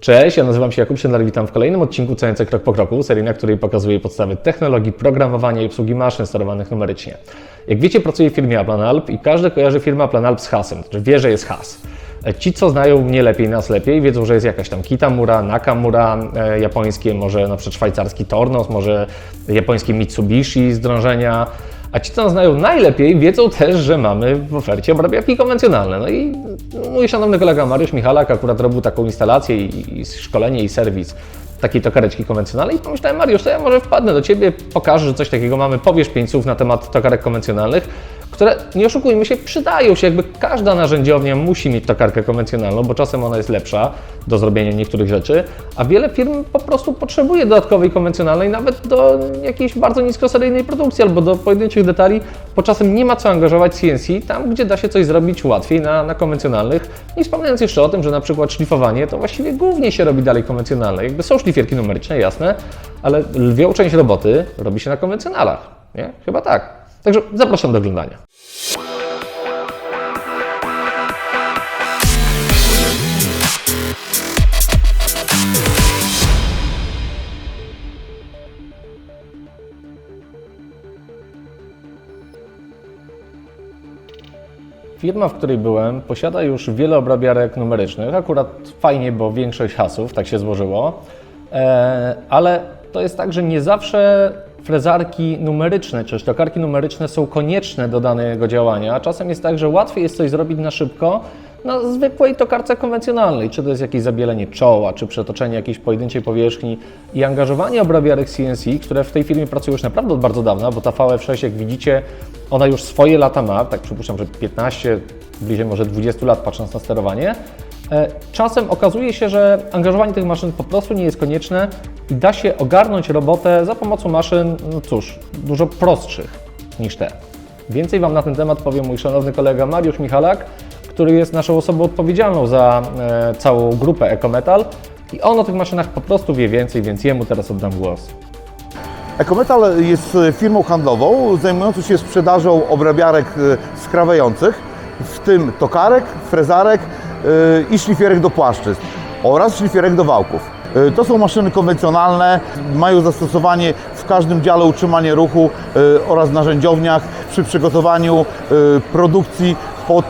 Cześć, ja nazywam się Jakub Siedlar, witam w kolejnym odcinku CNC Krok po Kroku, serii, na której pokazuję podstawy technologii, programowania i obsługi maszyn sterowanych numerycznie. Jak wiecie, pracuję w firmie Aplanalp i każdy kojarzy firmę Aplanalp z hasem, że wie, że jest has. Ci, co znają mnie lepiej, nas lepiej, wiedzą, że jest jakaś tam Kitamura, Nakamura e, japońskie, może na przykład szwajcarski Tornos, może japońskie Mitsubishi z drążenia, a ci, co nas znają najlepiej, wiedzą też, że mamy w ofercie obrabiarki konwencjonalne. No i mój szanowny kolega Mariusz Michalak akurat robił taką instalację i, i szkolenie i serwis takiej tokareczki konwencjonalnej i pomyślałem, Mariusz, to ja może wpadnę do Ciebie, pokażę, że coś takiego mamy, powiesz pięć słów na temat tokarek konwencjonalnych, które, nie oszukujmy się, przydają się. Jakby każda narzędziownia musi mieć tokarkę konwencjonalną, bo czasem ona jest lepsza do zrobienia niektórych rzeczy, a wiele firm po prostu potrzebuje dodatkowej konwencjonalnej, nawet do jakiejś bardzo niskoseryjnej produkcji albo do pojedynczych detali, bo czasem nie ma co angażować CNC tam, gdzie da się coś zrobić łatwiej na, na konwencjonalnych. Nie wspominając jeszcze o tym, że na przykład szlifowanie to właściwie głównie się robi dalej konwencjonalne. Jakby są szlifierki numeryczne, jasne, ale lwią część roboty robi się na konwencjonalach. Nie? Chyba tak. Także zapraszam do oglądania. Firma, w której byłem, posiada już wiele obrabiarek numerycznych. Akurat fajnie, bo większość hasów tak się złożyło. E, ale to jest tak, że nie zawsze frezarki numeryczne czy sztokarki numeryczne są konieczne do danego działania. Czasem jest tak, że łatwiej jest coś zrobić na szybko na zwykłej tokarce konwencjonalnej, czy to jest jakieś zabielenie czoła, czy przetoczenie jakiejś pojedynczej powierzchni i angażowanie obrabiarek CNC, które w tej firmie pracują już naprawdę od bardzo dawna, bo ta VF6, jak widzicie, ona już swoje lata ma, tak przypuszczam, że 15, bliżej może 20 lat patrząc na sterowanie. E, Czasem okazuje się, że angażowanie tych maszyn po prostu nie jest konieczne i da się ogarnąć robotę za pomocą maszyn, no cóż, dużo prostszych niż te. Więcej Wam na ten temat powie mój szanowny kolega Mariusz Michalak, który jest naszą osobą odpowiedzialną za e, całą grupę Ecometal i on o tych maszynach po prostu wie więcej, więc jemu teraz oddam głos. Ecometal jest firmą handlową zajmującą się sprzedażą obrabiarek e, skrawających, w tym tokarek, frezarek i szlifierek do płaszczyzn oraz szlifierek do wałków. E, To są maszyny konwencjonalne, mają zastosowanie w każdym dziale utrzymania ruchu e, oraz narzędziowniach przy przygotowaniu e, produkcji pod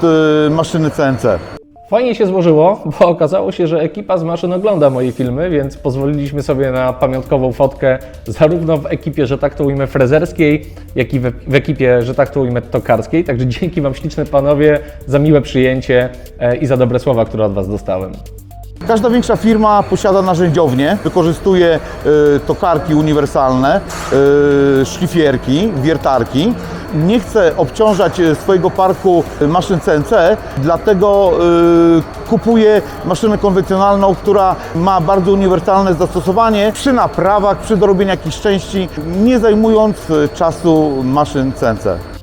maszyny CNC. Fajnie się złożyło, bo okazało się, że ekipa z maszyn ogląda moje filmy, więc pozwoliliśmy sobie na pamiątkową fotkę zarówno w ekipie, że tak to ujmę, frezerskiej, jak i w, ekipie, że tak to ujmę, tokarskiej. Także dzięki Wam śliczne panowie za miłe przyjęcie e, i za dobre słowa, które od Was dostałem. Każda większa firma posiada narzędziownię, wykorzystuje y, tokarki uniwersalne, y, szlifierki, wiertarki. Nie chce obciążać y, swojego parku y, maszyn CNC, dlatego y, kupuje maszynę konwencjonalną, która ma bardzo uniwersalne zastosowanie przy naprawach, przy dorobieniu jakichś części, nie zajmując czasu maszyn CNC.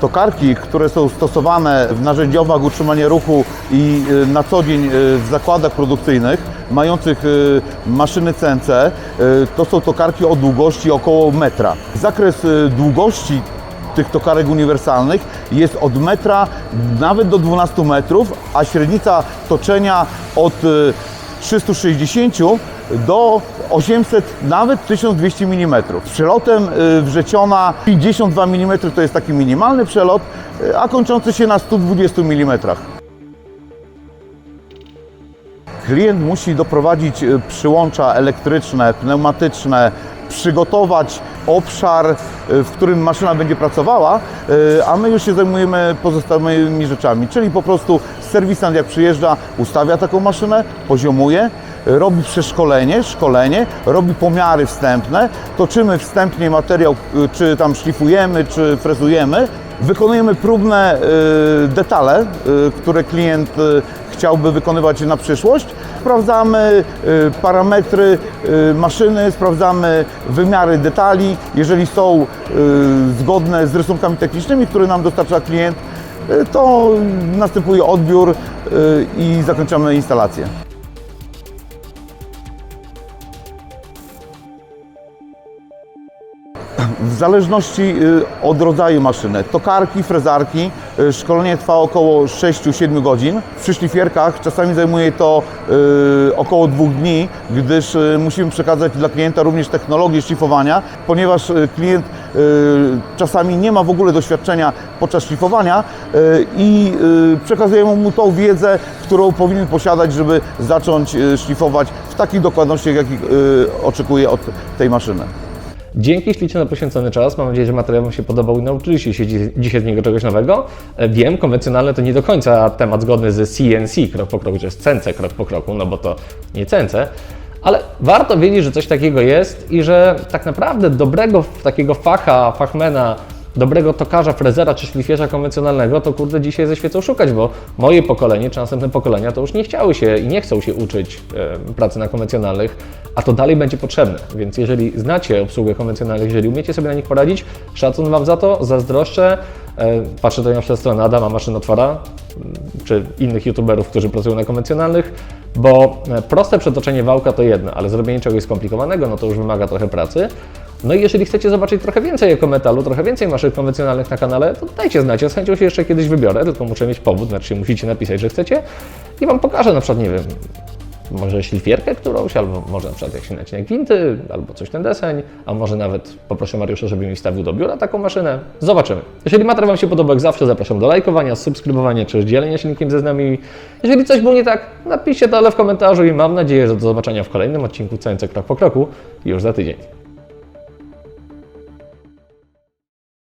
Tokarki, które są stosowane w narzędziowach utrzymania ruchu i y, na co dzień y, w zakładach produkcyjnych mających y, maszyny CNC, to są tokarki o długości około metra. Zakres długości tych tokarek uniwersalnych jest od metra nawet do 12 metrów, a średnica toczenia od y, 360 do 800, nawet 1200 mm. Przelotem y, wrzeciona 52 mm to jest taki minimalny przelot, y, a kończący się na 120 mm. Klient musi doprowadzić y, przyłącza elektryczne, pneumatyczne, przygotować obszar, w którym maszyna będzie pracowała, a my już się zajmujemy pozostałymi rzeczami, czyli po prostu serwisant jak przyjeżdża, ustawia taką maszynę, poziomuje, robi przeszkolenie, szkolenie, robi pomiary wstępne, toczymy wstępnie materiał, y, czy tam szlifujemy, czy frezujemy, wykonujemy próbne y, detale, y, które klient chciałby wykonywać na przyszłość. Sprawdzamy parametry maszyny, sprawdzamy wymiary detali. Jeżeli są zgodne z rysunkami technicznymi, które nam dostarcza klient, to następuje odbiór i zakończamy instalację. Zależności y, od rodzaju maszyny. Tokarki, frezarki, y, szkolenie trwa około 6-7 godzin. Przy szlifierkach czasami zajmuje to y, około dwóch dni, gdyż musimy przekazać dla klienta również technologię szlifowania, ponieważ klient czasami nie ma w ogóle doświadczenia podczas szlifowania i przekazujemy mu tą wiedzę, którą powinien posiadać, żeby zacząć szlifować w takich dokładnościach, jakich oczekuje od tej maszyny. Dzięki ślicznie na poświęcony czas. Mam nadzieję, że materiał Wam się podobał i nauczyliście się dzi- dzisiaj z niego czegoś nowego. E, Wiem, konwencjonalne to nie do końca temat zgodny z CNC krok po kroku, czy jest CNC krok po kroku, no bo to nie CNC. Ale warto wiedzieć, że coś takiego jest i że tak naprawdę dobrego takiego facha, fachmana, dobrego tokarza, frezera czy szlifierza konwencjonalnego, to kurde dzisiaj ze świecą szukać, bo moje pokolenie czy następne pokolenia to już nie chciały się i nie chcą się uczyć pracy na konwencjonalnych, a to dalej będzie potrzebne. Więc jeżeli znacie obsługę konwencjonalnych, jeżeli umiecie sobie na nich poradzić, szacun Wam za to, zazdroszczę. E, patrzę tutaj na przykład stronę Adama Maszynotwora, czy innych youtuberów, którzy pracują na konwencjonalnych, bo e, proste przetoczenie wałka to jedno, ale zrobienie czegoś skomplikowanego, no to już wymaga trochę pracy. No i jeżeli chcecie zobaczyć trochę więcej ekometalu, trochę więcej maszyn konwencjonalnych na kanale, to dajcie znać. Ja z chęcią się jeszcze kiedyś wybiorę, tylko muszę mieć powód, znaczy musicie napisać, że chcecie i Wam pokażę na przykład, nie wiem, może szlifierkę którąś, albo może na przykład jak się nacinek gwinty, albo coś ten deseń, a może nawet poproszę Mariusza, żeby mi stawił do biura taką maszynę. Zobaczymy. Jeżeli materiał Wam się podobał, jak zawsze zapraszam do lajkowania, subskrybowania czy dzielenia się linkiem ze znami. Jeżeli coś było nie tak, napiszcie to ale w komentarzu i mam nadzieję, że do zobaczenia w kolejnym odcinku CNC Krok po Kroku już za tydzień.